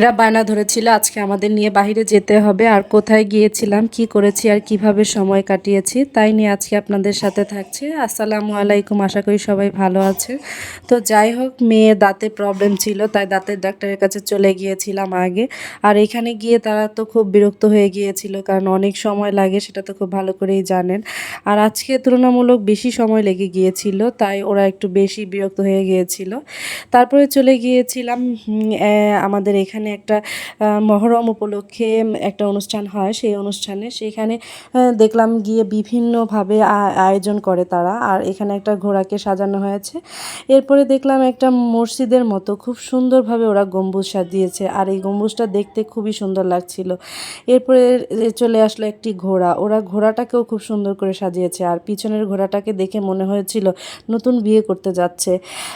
এরা বায়না ধরেছিল, আজকে আমাদের নিয়ে বাইরে যেতে হবে, আর কোথায় গিয়েছিলাম, কি করেছি, আর কীভাবে সময় কাটিয়েছি, তাই নিয়ে আজকে আপনাদের সাথে থাকছে। আসসালামু আলাইকুম, আশা করি সবাই ভালো আছে। তো যাই হোক, মেয়ে দাঁতে প্রবলেম ছিল, তাই দাঁতের ডাক্তারের কাছে চলে গিয়েছিলাম আগে। আর এখানে গিয়ে তারা তো খুব বিরক্ত হয়ে গিয়েছিল, কারণ অনেক সময় লাগে, সেটা তো খুব ভালো করেই জানেন। আর আজকে তুলনামূলক বেশি সময় লেগে গিয়েছিল, তাই ওরা একটু বেশি বিরক্ত হয়ে গিয়েছিল। তারপরে চলে গিয়েছিলাম আমাদের এখানে একটা আহ, মহরম উপলক্ষে একটা অনুষ্ঠান হয়। সেই অনুষ্ঠানে সেখানে দেখলাম গিয়ে বিভিন্নভাবে আয়োজন করে তারা। আর এখানে একটা ঘোড়াকে সাজানো হয়েছে। এরপরে দেখলাম একটা মসজিদের মতো। খুব সুন্দরভাবে ওরা গম্বুজ সাজিয়েছে। আর এই গম্বুজটা দেখতে খুবই সুন্দর লাগছিল। এরপরে চলে আসলো একটি ঘোড়া। ওরা ঘোড়াটাকেও খুব সুন্দর করে সাজিয়েছে। আর পিছনের ঘোড়াটাকে দেখে মনে হয়েছিল নতুন বিয়ে করতে যাচ্ছে।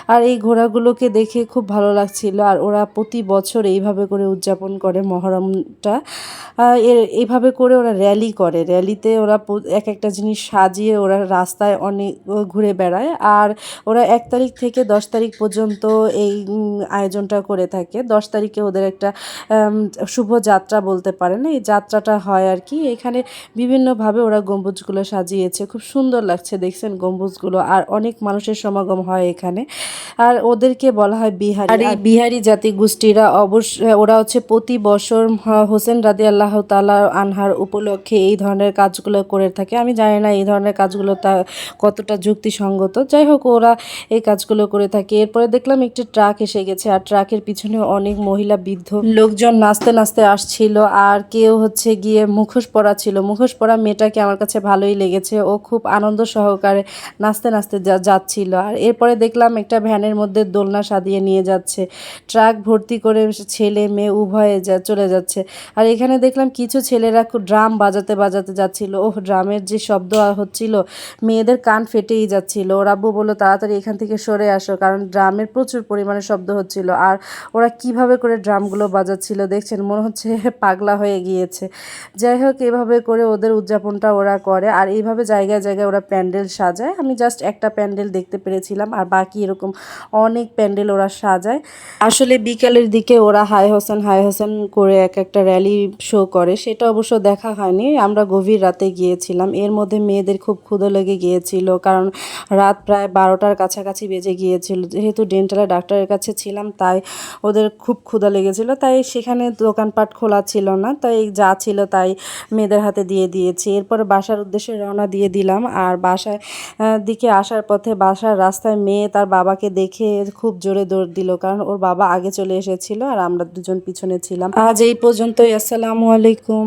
আর এই ঘোড়াগুলোকে দেখে খুব ভালো লাগছিল। আর ওরা প্রতি বছর এইভাবে করে উদযাপন করে মহরমটা। এইভাবে করে ওরা র্যালি করে। র্যালিতে ওরা এক একটা জিনিস সাজিয়ে ওরা রাস্তায় অনেক ঘুরে বেড়ায়। আর ওরা এক তারিখ থেকে দশ তারিখ পর্যন্ত এই আয়োজনটা করে থাকে। দশ তারিখে ওদের একটা শুভ যাত্রা বলতে পারেন। এই যাত্রাটা হয় আর কি। এখানে বিভিন্নভাবে ওরা গম্বুজগুলো সাজিয়েছে। খুব সুন্দর লাগছে দেখছেন গম্বুজগুলো। আর অনেক মানুষের সমাগম হয় এখানে। আর ওদেরকে বলা হয় বিহারি। আর এই বিহারি জাতি গোষ্ঠীরা অবশ্য ওরা হচ্ছে প্রতি বছর হোসেন রাদি আল্লাহ তালা আনহার উপলক্ষে এই ধরনের কাজগুলো করে থাকে। আমি জানি না এই ধরনের কাজগুলো তা কতটা যুক্তিসঙ্গত। যাই হোক, ওরা এই কাজগুলো করে থাকে। এরপরে দেখলাম একটি ট্রাক এসে গেছে, আর ট্রাকের পিছনে অনেক মহিলা, বৃদ্ধ লোকজন নাচতে নাচতে আসছিল, আর কেউ হচ্ছে গিয়ে মুখোশ পরা ছিল। মুখোশ পরা মেয়েটাকে আমার কাছে ভালোই লেগেছে। ও খুব আনন্দ সহকারে নাচতে নাচতে যাচ্ছিল। আর এরপরে দেখলাম একটা ভ্যানের মধ্যে দোলনা সাজিয়ে নিয়ে যাচ্ছে। ট্রাক ভর্তি করে ছেলে মেয়ে উভয়ে যা চলে যাচ্ছে। আর এখানে দেখলাম কিছু ছেলেরা ড্রাম বাজাতে বাজাতে যাচ্ছিল। ও ড্রামের যে শব্দ হচ্ছিল, মেয়েদের কান ফেটেই যাচ্ছিল। ওর আব্বু বলল, তাড়াতাড়ি এখান থেকে সরে আসো, কারণ ড্রামের প্রচুর পরিমাণে শব্দ হচ্ছিল। আর ওরা কীভাবে করে ড্রামগুলো বাজাচ্ছিল দেখছেন, মনে হচ্ছে পাগলা হয়ে গিয়েছে। যাই হোক, এভাবে করে ওদের উদযাপনটা ওরা করে। আর এইভাবে জায়গায় জায়গায় ওরা প্যান্ডেল সাজায়। আমি জাস্ট একটা প্যান্ডেল দেখতে পেরেছিলাম, আর বাকি এরকম অনেক প্যান্ডেল ওরা সাজায়। আসলে বিকালের দিকে ওরা হাই হোসেন হাই হোসেন করে এক একটা র্যালি শো করে। সেটা অবশ্য দেখা হয়নি। আমরা গভীর রাতে গিয়েছিলাম। এর মধ্যে মেয়েদের খুব ক্ষুদো লেগে গিয়েছিল কারণ রাত প্রায় বারোটার কাছাকাছি বেজে গিয়েছিল। যেহেতু ডেন্টালে ডাক্তারের কাছে ছিলাম, তাই ওদের খুব ক্ষুধা লেগেছিল। তাই সেখানে দোকানপাট খোলা ছিল না। তাই যা ছিল তাই মেয়েদের হাতে দিয়ে দিয়েছি। এরপরে বাসার উদ্দেশ্যে রওনা দিয়ে দিলাম। আর বাসায় দিকে আসার পথে বাসার রাস্তায় মেয়ে তার বাবাকে দেখে খুব জোরে দৌড় দিল। কারণ ওর বাবা আগে চলে এসেছিল আর আমরা দুজন পিছনে ছিলাম। আজ এই পর্যন্তই আসসালামু আলাইকুম।